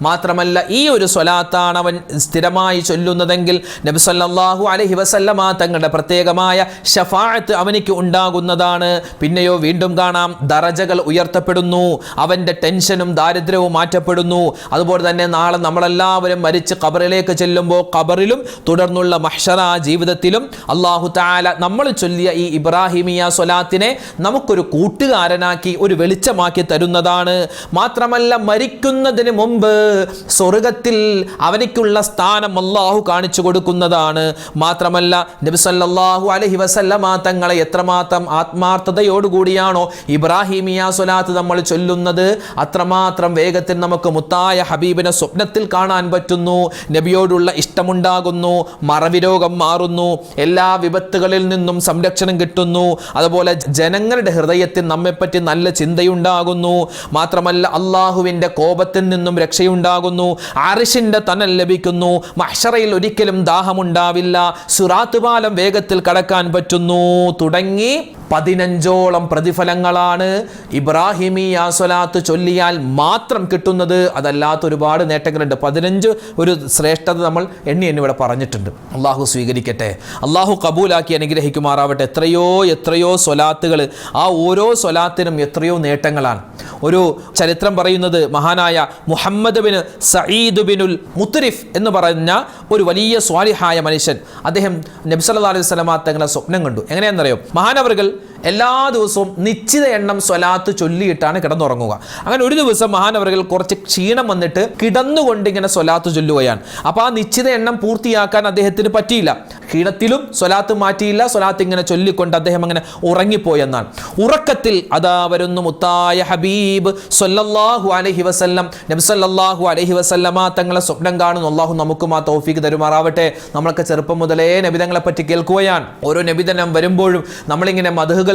മാത്രമല്ല ഈ ഒരു സ്വലാത്താണ് അവൻ സ്ഥിരമായി ചൊല്ലുന്നതെങ്കിൽ നബി സല്ലല്ലാഹു അലൈഹി വസല്ലമ തങ്ങളുടെ പ്രത്യേകമായ ഷഫാഅത്ത് അവനിക്ക് ഉണ്ടാകുന്നതാണ്. പിന്നെയോ വീണ്ടും കാണാം. ദറജകൾ ഉയർത്തപ്പെടുന്നു. അവന്റെ ടെൻഷനും ദാരിദ്ര്യവും മാറ്റപ്പെടുന്നു. അതുപോലെ തന്നെ നാളെ നമ്മളെല്ലാവരും മരിച്ച് ഖബറിലേക്ക് ചെല്ലുമ്പോൾ ഖബറിലും തുടർന്നുള്ള മഹ്ഷറ ജീവിതത്തിലും അള്ളാഹു താല നമ്മൾ ചൊല്ലിയ ഈ ഇബ്രാഹിമിയ സ്വലാത്തിനെ നമുക്കൊരു കൂട്ടുകാരനാക്കി ഒരു വെളിച്ചമാക്കി തരുന്നതാണ്. മാത്രമല്ല മരിക്കുന്നതിന് മുമ്പ് സ്വർഗത്തിൽ അവനിക്കുള്ള സ്ഥാനം അള്ളാഹു കാണിച്ചു കൊടുക്കുന്നതാണ്. മാത്രമല്ല നബിസല്ലാഹു അലഹി വസല്ലമ തങ്ങളെ എത്രമാത്രം ആത്മാർത്ഥതയോടുകൂടിയാണോ ഇബ്രാഹിമിയ സ്വലാത്ത് നമ്മൾ ചൊല്ലുന്നത്? അത്രമാത്രം വേഗത്തിൽ നമുക്ക് മുത്തായ ഹബീബിനെ സ്വപ്നത്തിൽ കാണാൻ പറ്റുന്നു. നബിയോടുള്ള ഇഷ്ടമുണ്ടാകുന്നു. മറവിരോഗം മാറുന്നു. എല്ലാ വിപത്തുകളിൽ നിന്നും സംരക്ഷണം കിട്ടുന്നു. അതുപോലെ ജനങ്ങളുടെ ഹൃദയത്തിൽ നമ്മെപ്പറ്റി നല്ല ചിന്തയുണ്ടാകുന്നു. മാത്രമല്ല അള്ളാഹുവിന്റെ കോപത്തിൽ നിന്നും രക്ഷയുണ്ടാകുന്നു. അറിഷിന്റെ തനൽ ലഭിക്കുന്നു. മഹ്ഷറയിൽ ഒരിക്കലും ദാഹമുണ്ടാവില്ല. സുറാത്ത് പാലം വേഗത്തിൽ കടക്കാൻ പറ്റുന്നു. തുടങ്ങി പതിനഞ്ചോളം പ്രതിഫലങ്ങളാണ്. ഇബ്രാഹിമി യാസ്വലാത്ത് ചൊല്ലിയാൽ മാത്രം കിട്ടുന്നത്. അതല്ലാത്ത ഒരുപാട് നേട്ടങ്ങളുണ്ട്. പതിനഞ്ച് ഒരു ശ്രേഷ്ഠത നമ്മൾ എണ്ണി എന്നിവിടെ പറഞ്ഞിട്ടുണ്ട്. അള്ളാഹു സ്വീകരിക്കട്ടെ. അള്ളാഹു കബൂലാക്കി അനുഗ്രഹിക്കുമാറാവട്ടെ. എത്രയോ എത്രയോ സ്വലാത്തുകൾ ആ ഓരോ സ്വലാത്തിനും എത്രയോ നേട്ടങ്ങളാണ്. ഒരു ചരിത്രം പറയുന്നത് മഹാനായ Muhammad bin Sayyid binul Mutarrif എന്ന് പറഞ്ഞ ഒരു വലിയ സ്വാലിഹായ മനുഷ്യൻ. അദ്ദേഹം നബ്സല്ലാ അലൈഹി സ്വലമാ തങ്ങളെ സ്വപ്നം കണ്ടു. എങ്ങനെയാണെന്നറിയോ? മഹാനവറുകൾ എല്ലാ ദിവസവും നിശ്ചിത എണ്ണം സ്വലാത്ത് ചൊല്ലിയിട്ടാണ് കിടന്നുറങ്ങുക. അങ്ങനെ ഒരു ദിവസം മഹാനവറുകൾ കുറച്ച് ക്ഷീണം വന്നിട്ട് കിടന്നുകൊണ്ട് ഇങ്ങനെ സ്വലാത്ത് ചൊല്ലുകയാണ്. അപ്പോൾ ആ നിശ്ചിത എണ്ണം പൂർത്തിയാക്കാൻ അദ്ദേഹത്തിന് പറ്റിയില്ല. ക്ഷീണത്തിലും സ്വലാത്ത് മാറ്റിയില്ല. സ്വലാത്ത് ഇങ്ങനെ ചൊല്ലിക്കൊണ്ട് അദ്ദേഹം അങ്ങനെ ഉറങ്ങിപ്പോയെന്നാണ്. ഉറക്കത്തിൽ അതാ വരുന്നു മുത്തായ ഹബീബ് സൊല്ലാഹു അലഹി വസല്ലം. നബ്സല്ലാഹു അലഹി വസല്ലമ തങ്ങളെ സ്വപ്നം കാണുന്നു. അള്ളാഹു നമുക്കും ആ തോഫിക്ക് തരുമാറാവട്ടെ. നമ്മളൊക്കെ ചെറുപ്പം മുതലേ നബിതങ്ങളെ പറ്റി കേൾക്കുകയാണ്. ഓരോ നബിതനം വരുമ്പോഴും നമ്മളിങ്ങനെ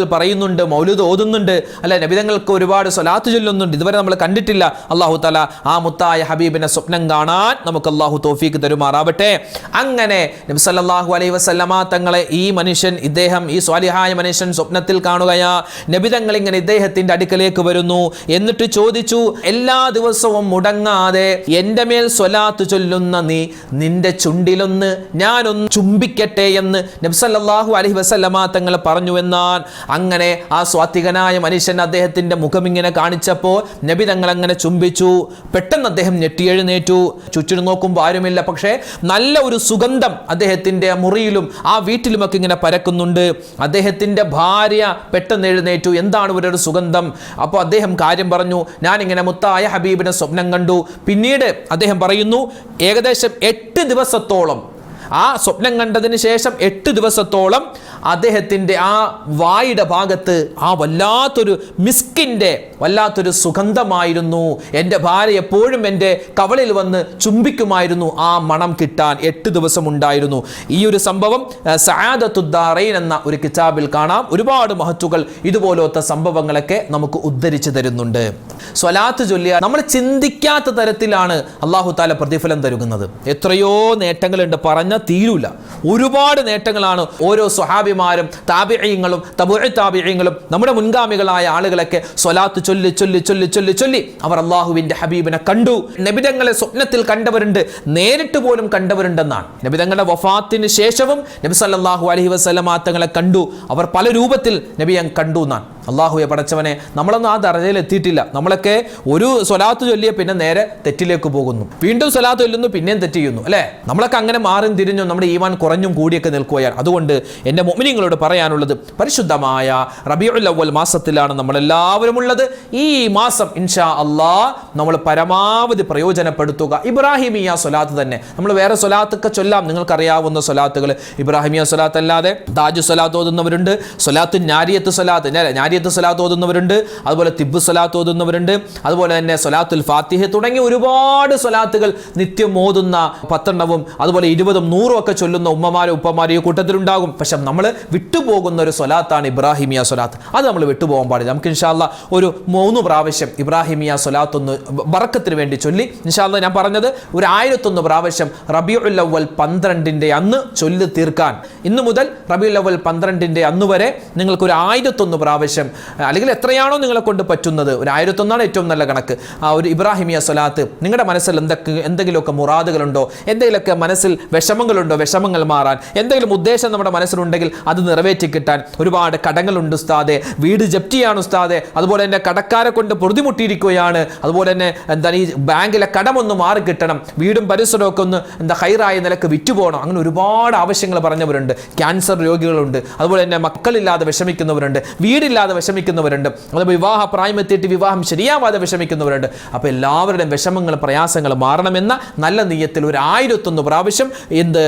പറയുന്നുണ്ട് മൗലുദ് ഓതുന്നുണ്ട് അല്ലെ? നബിതങ്ങൾക്ക് ഒരുപാട് സ്വലാത്ത് ചൊല്ലുന്നുണ്ട്. ഇതുവരെ നമ്മൾ കണ്ടിട്ടില്ല. അള്ളാഹു തല ആ മുത്തായ ഹബീബിനെ സ്വപ്നം കാണാൻ നമുക്ക് അള്ളാഹു തോഫീക്ക് തരുമാറാവട്ടെ. അങ്ങനെ നബി സല്ലല്ലാഹു അലൈഹി വസല്ലമ തങ്ങളെ ഈ മനുഷ്യൻ ഇദ്ദേഹം ഈ സ്വാലിഹായ മനുഷ്യൻ സ്വപ്നത്തിൽ കാണുകയാ. നബിതങ്ങൾ ഇങ്ങനെ ഇദ്ദേഹത്തിന്റെ അടുക്കലേക്ക് വരുന്നു. എന്നിട്ട് ചോദിച്ചു എല്ലാ ദിവസവും മുടങ്ങാതെ എന്റെ മേൽ സ്വലാത്ത് ചൊല്ലുന്ന നീ നിന്റെ ചുണ്ടിലൊന്ന് ഞാനൊന്ന് ചുംബിക്കട്ടെ എന്ന് നബ്സല്ലാഹു അലഹി വസല്ലമ തങ്ങൾ പറഞ്ഞു എന്നാൽ അങ്ങനെ ആ സ്വാത്വികനായ മനുഷ്യൻ അദ്ദേഹത്തിന്റെ മുഖം ഇങ്ങനെ കാണിച്ചപ്പോൾ നബി തങ്ങൾ അങ്ങനെ ചുംബിച്ചു. പെട്ടെന്ന് അദ്ദേഹം ഞെട്ടിയെഴുന്നേറ്റു. ചുറ്റിനും നോക്കുമ്പോൾ ആരുമില്ല. പക്ഷേ നല്ല ഒരു സുഗന്ധം അദ്ദേഹത്തിന്റെ മുറിയിലും ആ വീട്ടിലുമൊക്കെ ഇങ്ങനെ പരക്കുന്നുണ്ട്. അദ്ദേഹത്തിന്റെ ഭാര്യ പെട്ടെന്ന് എഴുന്നേറ്റു. എന്താണ് ഇവരുടെ സുഗന്ധം? അപ്പോൾ അദ്ദേഹം കാര്യം പറഞ്ഞു. ഞാനിങ്ങനെ മുത്തായ ഹബീബിനെ സ്വപ്നം കണ്ടു. പിന്നീട് അദ്ദേഹം പറയുന്നു ഏകദേശം എട്ട് ദിവസത്തോളം ആ സ്വപ്നം കണ്ടതിന് ശേഷം എട്ട് ദിവസത്തോളം അദ്ദേഹത്തിന്റെ ആ വായുടെ ഭാഗത്ത് ആ വല്ലാത്തൊരു മിസ്കിന്റെ വല്ലാത്തൊരു സുഗന്ധമായിരുന്നു. എന്റെ ഭാര്യ എപ്പോഴും എന്റെ കവളിൽ വന്ന് ചുംബിക്കുമായിരുന്നു ആ മണം കിട്ടാൻ എട്ട് ദിവസം ഉണ്ടായിരുന്നു ഈ ഒരു സംഭവം സയാദത്തുദ്ദാറൈൻ എന്ന ഒരു കിതാബിൽ കാണാം. ഒരുപാട് മഹത്തുകൾ ഇതുപോലത്തെ സംഭവങ്ങളൊക്കെ നമുക്ക് ഉദ്ധരിച്ചു തരുന്നുണ്ട്. സ്വലാത്ത് ചൊല്ലിയ നമ്മൾ ചിന്തിക്കാത്ത തരത്തിലാണ് അള്ളാഹു താല പ്രതിഫലം തരുന്നത്. എത്രയോ നേട്ടങ്ങളുണ്ട്. പറഞ്ഞ പറഞ്ഞാൽ തീരൂല. ഒരുപാട് നേട്ടങ്ങളാണ് ഓരോ സ്വഹാബിമാരും താപിഴയങ്ങളും തബുഴ താപിഴയങ്ങളും നമ്മുടെ മുൻഗാമികളായ ആളുകളൊക്കെ സ്വലാത്ത് ചൊല്ലി ചൊല്ലി ചൊല്ലി ചൊല്ലി ചൊല്ലി. അവർ അള്ളാഹുവിന്റെ ഹബീബിനെ കണ്ടു. നബിതങ്ങളെ സ്വപ്നത്തിൽ കണ്ടവരുണ്ട്. നേരിട്ട് പോലും കണ്ടവരുണ്ടെന്നാണ്. നബിതങ്ങളുടെ വഫാത്തിന് ശേഷവും നബി സല്ലല്ലാഹു അലഹി വസല്ലമ തങ്ങളെ കണ്ടു. അവർ പല രൂപത്തിൽ നബിയെ കണ്ടു എന്നാണ്. അള്ളാഹുയെ പടച്ചവനെ നമ്മളൊന്നും ആ ദർജയിൽ എത്തിയിട്ടില്ല. നമ്മളൊക്കെ ഒരു സ്വലാത്ത് ചൊല്ലിയ പിന്നെ നേരെ തെറ്റിലേക്ക് പോകുന്നു. വീണ്ടും സ്വലാത്ത് ചൊല്ലുന്നു പിന്നെയും തെറ്റ് ചെയ്യുന്നു അല്ലേ? നമ്മളൊക്കെ അങ്ങനെ മാറും തിരിഞ്ഞും നമ്മുടെ ഈമാൻ കുറഞ്ഞും കൂടിയൊക്കെ നിൽക്കുകയാണ്. അതുകൊണ്ട് എന്റെ മൊമിനിങ്ങളോട് പറയാനുള്ളത് പരിശുദ്ധമായ റബിയുൽ അവൽ മാസത്തിലാണ് നമ്മളെല്ലാവരും ഉള്ളത്. ഈ മാസം ഇൻഷാ അള്ളാ നമ്മൾ പരമാവധി പ്രയോജനപ്പെടുത്തുക. ഇബ്രാഹിമിയ സ്വലാത്ത് തന്നെ. നമ്മൾ വേറെ സ്വലാത്തൊക്കെ ചൊല്ലാം. നിങ്ങൾക്കറിയാവുന്ന സ്വലാത്തുകൾ. ഇബ്രാഹിമിയ സ്വലാത്ത് അല്ലാതെ താജു സ്വലാത്ത് ഓതുന്നവരുണ്ട്. സ്വലാത്ത് ഞാരിയത്ത് സ്വലാത്ത് ഞാ- ഞാരിയത്ത് സ്വലാത്ത് ഓതുന്നവരുണ്ട് അതുപോലെ തിബ് സ്വലാത്ത് ഓതുന്നവരുണ്ട് അതുപോലെ തന്നെ സ്വലാത്തുൽ ഫാത്തിഹ തുടങ്ങി ഒരുപാട് സ്വലാത്തുകൾ നിത്യം ഓതുന്ന പത്തെണ്ണവും അതുപോലെ ഇരുപതും നൂറും ഒക്കെ ചൊല്ലുന്ന ഉമ്മമാരും ഉപ്പമാരും ഈ കൂട്ടത്തിലുണ്ടാകും. പക്ഷെ നമ്മൾ വിട്ടുപോകുന്ന ഒരു സ്വലാത്താണ് ഇബ്രാഹിമിയ സ്വലാത്ത്. അത് നമ്മൾ വിട്ടുപോകാൻ പാടില്ല. നമുക്ക് ഇൻഷാല്ല ഒരു മൂന്ന് പ്രാവശ്യം ഇബ്രാഹിമിയ സ്വലാത്ത് ഒന്ന് ബറക്കത്തിന് വേണ്ടി ചൊല്ലി. ഇൻഷാല്ല ഞാൻ പറഞ്ഞത് ഒരു ആയിരത്തൊന്ന് പ്രാവശ്യം റബിയുല്ലവൽ പന്ത്രണ്ടിന്റെ അന്ന് ചൊല്ലി തീർക്കാൻ. ഇന്ന് മുതൽ റബിയുല്ലവൽ പന്ത്രണ്ടിന്റെ അന്ന് വരെ നിങ്ങൾക്ക് ഒരു ആയിരത്തൊന്ന് പ്രാവശ്യം അല്ലെങ്കിൽ എത്രയാണോ നിങ്ങളെ കൊണ്ട് പറ്റുന്നത്? ഒരു ആയിരത്തൊന്നാണ് ഏറ്റവും നല്ല കണക്ക്. ആ ഒരു ഇബ്രാഹിമിയ സ്വലാത്ത് നിങ്ങളുടെ മനസ്സിൽ എന്തൊക്കെ എന്തെങ്കിലുമൊക്കെ മുറാദുകളുണ്ടോ? എന്തെങ്കിലുമൊക്കെ മനസ്സിൽ വിഷമങ്ങളുണ്ടോ? വിഷമങ്ങൾ മാറാൻ. എന്തെങ്കിലും ഉദ്ദേശം നമ്മുടെ മനസ്സിലുണ്ടെങ്കിൽ അത് നിറവേറ്റി കിട്ടാൻ ഒരുപാട് കടങ്ങളുണ്ട് ഉസ്താദെ. വീട് ജപ്തിയാണ് ഉസ്താദെ. അതുപോലെ തന്നെ കടക്കാരെ കൊണ്ട് പൊറുതിമുട്ടിയിരിക്കുകയാണ്. അതുപോലെ തന്നെ എന്താണ് ഈ ബാങ്കിലെ കടമൊന്ന് മാറി കിട്ടണം. വീടും പരിസരവും ഒക്കെ ഒന്ന് എന്താ ഹൈറായ നിലയ്ക്ക് വിറ്റുപോകണം അങ്ങനെ ഒരുപാട് ആവശ്യങ്ങൾ പറഞ്ഞവരുണ്ട്. ക്യാൻസർ രോഗികളുണ്ട്. അതുപോലെ തന്നെ മക്കളില്ലാതെ വിഷമിക്കുന്നവരുണ്ട്. വീടില്ലാതെ വിഷമിക്കുന്നവരുണ്ട്. അതുപോലെ വിവാഹ പ്രായമെത്തിയിട്ട് വിവാഹം ശരിയാവാതെ വിഷമിക്കുന്നവരുണ്ട്. അപ്പോൾ എല്ലാവരുടെയും വിഷമങ്ങൾ പ്രയാസങ്ങൾ മാറണമെന്ന നല്ല നീയത്തിൽ ഒരു ആയിരത്തൊന്ന് പ്രാവശ്യം എന്ത്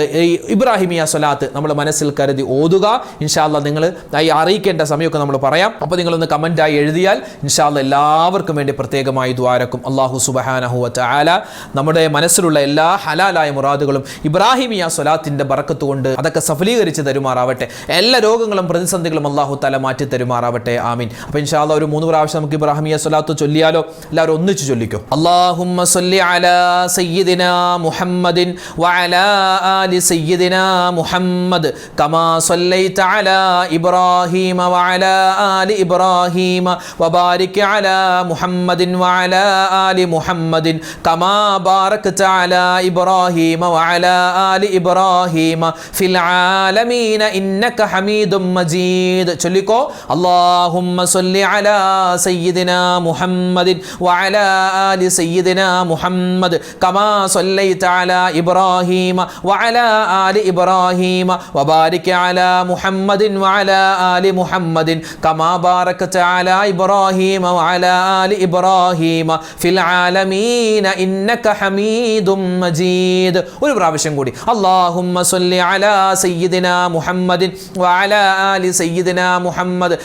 ഇബ്രാഹിമിയ സ്വലാത്ത് നമ്മൾ മനസ്സിൽ കരുതി ഓതുക. ഇൻഷാല്ല നിങ്ങൾ ഈ അറിയിക്കേണ്ട സമയമൊക്കെ നമ്മൾ പറയാം. അപ്പോൾ നിങ്ങളൊന്ന് കമന്റായി എഴുതിയാൽ ഇൻഷാല്ല എല്ലാവർക്കും വേണ്ടി പ്രത്യേകമായി ദ്വാരക്കും അള്ളാഹു സുബഹാനഹു ആല നമ്മുടെ മനസ്സിലുള്ള എല്ലാ ഹലാലായ മുറാദുകളും ഇബ്രാഹിമിയ സ്വലാത്തിന്റെ ബറക്കത്ത് കൊണ്ട് അതൊക്കെ സഫലീകരിച്ച് തരുമാറാവട്ടെ. എല്ലാ രോഗങ്ങളും പ്രതിസന്ധികളും അള്ളാഹു തല മാറ്റി തരുമാറാവട്ടെ. ആമീൻ. അപ്പോൾ ഇൻഷാല്ല ഒരു മൂന്ന് പ്രാവശ്യം നമുക്ക് ഇബ്രാഹിമിയ സ്വലാത്ത് ചൊല്ലിയാലോ? എല്ലാവരും ഒന്നിച്ച് ചൊല്ലിക്കോ. അള്ളാഹുമ്മ സല്ലി അലാ സയ്യിദിന മുഹമ്മദിൻ വഅലാ ആലി സയ്യിദിന മുഹമ്മദ് കമാ സല്ലൈത അലാ ഇബ്രാഹീമ വഅലാ ആലി ഇബ്രാഹീമ വബാരിക് അലാ മുഹമ്മദിൻ വഅലാ ആലി മുഹമ്മദിൻ കമാ ബാറക്ത അലാ ഇബ്രാഹീമ വഅലാ ആലി ഇബ്രാഹീമ ഫിൽ ആലമീന ഇന്നക ഹമീദും മജീദ്. ചൊല്ലിക്കോ? അല്ലാഹുമ്മ സല്ലി അലാ സയ്യിദിന മുഹമ്മദിൻ വഅലാ ആലി സയ്യിദിന മുഹമ്മദ് കമാ സല്ലൈത അലാ ഇബ്രാഹീമ വഅലാ ആലി ഇബ്രാഹീമ വബാരിക് അലാ മുഹമ്മദിൻ വഅലാ ആലി മുഹമ്മദിൻ കമാ ബാറക്ത അലാ ഇബ്രാഹീമ വഅലാ ആലി ഇബ്രാഹീമ ഫിൽ ആലമീന ഇന്നക ഹമീദും മജീദ്. ഒരു പ്രാവശ്യം കൂടി. അല്ലാഹുമ്മ സല്ലി അലാ സയ്യിദിന മുഹമ്മദിൻ വഅലാ ആലി സയ്യിദിന മുഹമ്മദ്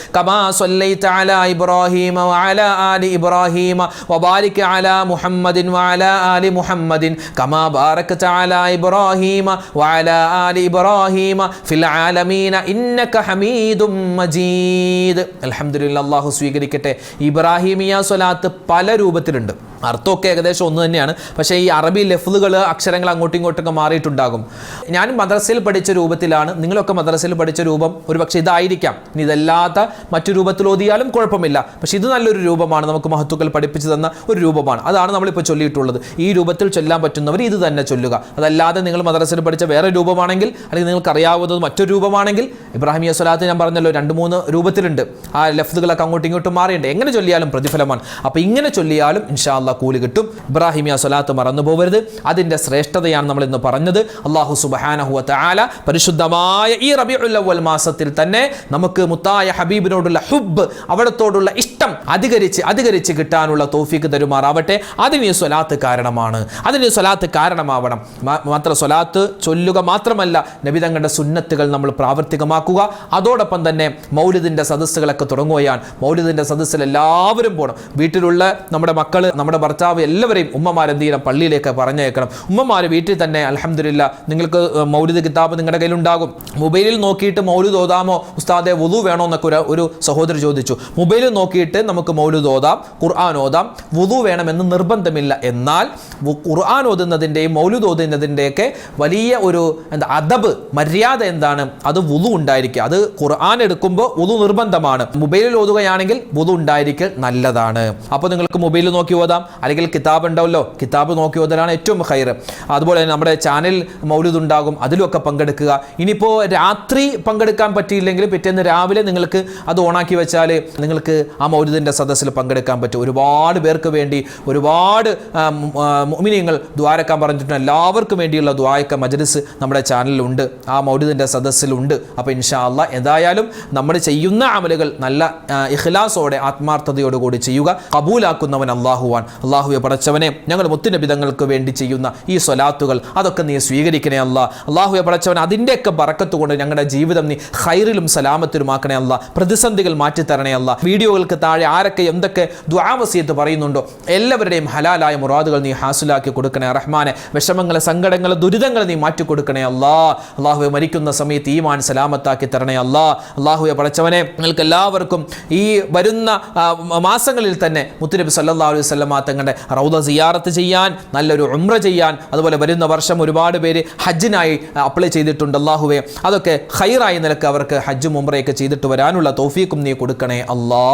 കമാ സല്ലൈത അലാ ഇബ്രാഹീമ വഅലാ ആലി ഇബ്രാഹീമ വബാരിക് അലാ മുഹമ്മദിൻ വഅലാ ആലി മുഹമ്മദിൻ കമാ ബാറക്ത അലാ ഇബ്രാഹീമ വഅലാ ആലി ഇബ്രാഹീമ ഫിൽ ആലമീന ഇന്നക ഹമീദും മജീദ് അൽഹംദുലില്ലാ അല്ലാഹു സ്വീകരിക്കട്ടെ. ഇബ്രാഹിമിയ സ്വലാത്ത് പല രൂപത്തിലുണ്ട്. അർത്ഥമൊക്കെ ഏകദേശം ഒന്ന് തന്നെയാണ്. പക്ഷേ ഈ അറബി ലഫ്ലുകൾ അക്ഷരങ്ങൾ അങ്ങോട്ടും ഇങ്ങോട്ടൊക്കെ മാറിയിട്ടുണ്ടാകും. ഞാൻ മദ്രസയിൽ പഠിച്ച രൂപത്തിലാണ് നിങ്ങളൊക്കെ മദ്രസയിൽ പഠിച്ച രൂപം ഒരുപക്ഷെ ഇതായിരിക്കാം. ഇനി ഇതല്ലാത്ത മറ്റു രൂപത്തിൽ ഓതിയാലും കുഴപ്പമില്ല. പക്ഷേ ഇത് നല്ലൊരു രൂപമാണ് നമുക്ക് മഹത്തുക്കൾ പഠിപ്പിച്ചു തന്ന ഒരു രൂപമാണ്. അതാണ് നമ്മളിപ്പോൾ ചൊല്ലിയിട്ടുള്ളത്. ഈ രൂപത്തിൽ ചൊല്ലാൻ പറ്റുന്നവർ ഇത് തന്നെ ചൊല്ലുക. അതല്ലാതെ നിങ്ങൾ മദ്രസയിൽ പഠിച്ച വേറെ രൂപമാണെങ്കിൽ അല്ലെങ്കിൽ നിങ്ങൾക്ക് അറിയാവുന്നത് മറ്റൊരു രൂപമാണെങ്കിൽ ഇബ്രാഹിം യസ്വലാത്ത് ഞാൻ പറഞ്ഞല്ലോ രണ്ട് മൂന്ന് രൂപത്തിലുണ്ട്. ആ ലഫ്തുകളൊക്കെ അങ്ങോട്ടും ഇങ്ങോട്ടും മാറിയുണ്ട് എങ്ങനെ ചൊല്ലിയാലും പ്രതിഫലമാണ്. അപ്പോൾ ഇങ്ങനെ ചൊല്ലിയാലും ഇൻഷാ അള്ളാഹ് കൂലി കിട്ടും. ഇബ്രാഹിമിയ സ്വലാത്ത് മറന്നു പോകരുത് അതിന്റെ ശ്രേഷ്ഠതയാണ് നമ്മൾ ഇന്ന് പറഞ്ഞത്. അള്ളാഹു സുബഹാനഹുവ താല പരിശുദ്ധമായ ഈ റബിഉല്ലവൽ മാസത്തിൽ തന്നെ നമുക്ക് മുത്തായ ഹബീബിനോടുള്ള ഹുബ് അവിടത്തോടുള്ള ഇഷ്ടം അധികരിച്ച് അധികരിച്ച് കിട്ടാനുള്ള തോഫിക്ക് തരുമാറാവട്ടെ. അതിന് ഈ സ്വലാത്ത് കാരണമാണ്. അതിന് ഈ സ്വലാത്ത് കാരണമാവണം. മാത്ര സ്വലാത്ത് ചൊല്ലുക മാത്രമല്ല നബിതങ്ങളുടെ സുന്നത്തുകൾ നമ്മൾ പ്രാവർത്തികമാക്കുക. അതോടൊപ്പം തന്നെ മൗലിദിന്റെ സദസ്സുകളൊക്കെ തുടങ്ങുകയാണ്. മൗലിദിന്റെ സദസ്സിൽ എല്ലാവരും പോകണം വീട്ടിലുള്ള നമ്മുടെ മക്കൾ നമ്മുടെ ഭർത്താവ് എല്ലാവരെയും ഉമ്മമാർ എന്ത് ചെയ്യണം? പള്ളിയിലേക്ക് പറഞ്ഞേക്കണം ഉമ്മമാർ വീട്ടിൽ തന്നെ അലഹമില്ല നിങ്ങൾക്ക് മൗലിദ് കിതാബ് നിങ്ങളുടെ കയ്യിലുണ്ടാകും. മൊബൈലിൽ നോക്കിയിട്ട് മൗലിദ് ഓതാമോ? ഉസ്താദെ വുളു വേണോ എന്നൊക്കെ ഒരു ഒരു സഹോദരി ചോദിച്ചു. മൊബൈലിൽ നോക്കിയിട്ട് നമുക്ക് മൗലിദ് ഓതാം ഖുർആൻ ഓതാം വുളു വേണമെന്ന് നിർബന്ധമില്ല. എന്നാൽ ഖുർആൻ ഓതുന്നതിന്റെയും മൗലിദ് ഓതുന്നതിന്റെയൊക്കെ വലിയ ഒരു എന്താ അദബ് മര്യാദ എന്താണ്? അത് വുളു ഉണ്ടായിരിക്കുക അത് ഖുർആൻ എടുക്കുമ്പോൾ വുളു നിർബന്ധമാണ്. മൊബൈലിൽ ഓതുകയാണെങ്കിൽ വുളു ഉണ്ടായിരിക്കൽ നല്ലതാണ്. അപ്പോൾ നിങ്ങൾക്ക് മൊബൈലിൽ നോക്കി ഓതാം. അല്ലെങ്കിൽ കിതാബ് ഉണ്ടാവല്ലോ കിതാബ് നോക്കി ഓതലാണ് ഏറ്റവും ഹൈർ അതുപോലെ തന്നെ നമ്മുടെ ചാനൽ മൗലിദ് ഉണ്ടാകും അതിലുമൊക്കെ പങ്കെടുക്കുക. ഇനിയിപ്പോൾ രാത്രി പങ്കെടുക്കാൻ പറ്റിയില്ലെങ്കിൽ പിറ്റേന്ന് രാവിലെ നിങ്ങൾക്ക് അത് ഓണാക്കി വെച്ചാൽ നിങ്ങൾക്ക് ആ മൗലൂദിന്റെ സദസ്സിൽ പങ്കെടുക്കാൻ പറ്റും. ഒരുപാട് പേർക്ക് വേണ്ടി ഒരുപാട് മുമിനിയങ്ങൾ ദ്വാരക്കാൻ പറഞ്ഞിട്ടുണ്ട്. എല്ലാവർക്കും വേണ്ടിയുള്ള ദ്വായക്ക മജ്ലിസ് നമ്മുടെ ചാനലിലുണ്ട്. ആ മൗലൂദിന്റെ സദസ്സിലുണ്ട്. അപ്പോൾ ഇൻഷാ അള്ളാ എന്തായാലും നമ്മൾ ചെയ്യുന്ന അമലുകൾ നല്ല ഇഖ്ലാസോടെ ആത്മാർത്ഥതയോടുകൂടി ചെയ്യുക. കബൂലാക്കുന്നവൻ അള്ളാഹുവാൻ അള്ളാഹുവെ പടച്ചവനെ ഞങ്ങൾ മുത്തുനബിതങ്ങൾക്ക് വേണ്ടി ചെയ്യുന്ന ഈ സ്വലാത്തുകൾ അതൊക്കെ നീ സ്വീകരിക്കണേ അല്ല. അള്ളാഹുവെ പടച്ചവൻ അതിന്റെയൊക്കെ ബറക്കത്ത് കൊണ്ട് ഞങ്ങളുടെ ജീവിതം നീ ഹൈറിലും സലാമത്തിലുമാക്കണേ അല്ല. പ്രതിസന്ധികൾ മാറ്റിത്തരണേ അല്ല. വീഡിയോകൾക്ക് താഴെ ആരൊക്കെ എന്തൊക്കെ ദ്വാവസിയത്ത് പറയുന്നുണ്ടോ എല്ലാവരുടെയും ഹലാലായ മുറാദുകൾ നീ ഹാസിലാക്കി കൊടുക്കണേ റഹ്മാനെ. വിഷമങ്ങളെ സങ്കടങ്ങളെ ദുരിതങ്ങളെ നീ മാറ്റി കൊടുക്കണേ അല്ലാ. അള്ളാഹുവെ മരിക്കുന്ന സമയത്ത് ഈമാൻ സലാമത്താക്കി തരണേ അല്ലാ. അള്ളാഹുവെ പടച്ചവനെ നിങ്ങൾക്ക് എല്ലാവർക്കും ഈ വരുന്ന മാസങ്ങളിൽ തന്നെ മുത്തുനബി സല്ലാ അലൈഹി വസല്ലമ തങ്ങളുടെ റൗദ സിയാറത്ത് ചെയ്യാൻ നല്ലൊരു ഉമ്ര ചെയ്യാൻ അതുപോലെ വരുന്ന വർഷം ഒരുപാട് പേര് ഹജ്ജിനായി അപ്ലൈ ചെയ്തിട്ടുണ്ട് അള്ളാഹുവെ അതൊക്കെ ഹൈറായ നിലയ്ക്ക് അവർക്ക് ഹജ്ജും ഉമ്രയൊക്കെ ചെയ്തിട്ട് വരാനുള്ള തോഫീക്കും നീ കൊടുക്കണേ അള്ളാ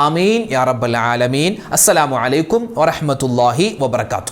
ആമീൻ യാ റബ്ബൽ ആലമീൻ അസ്സലാമു അലൈക്കും വറഹ്മത്തുള്ളാഹി വബറകാതുഹു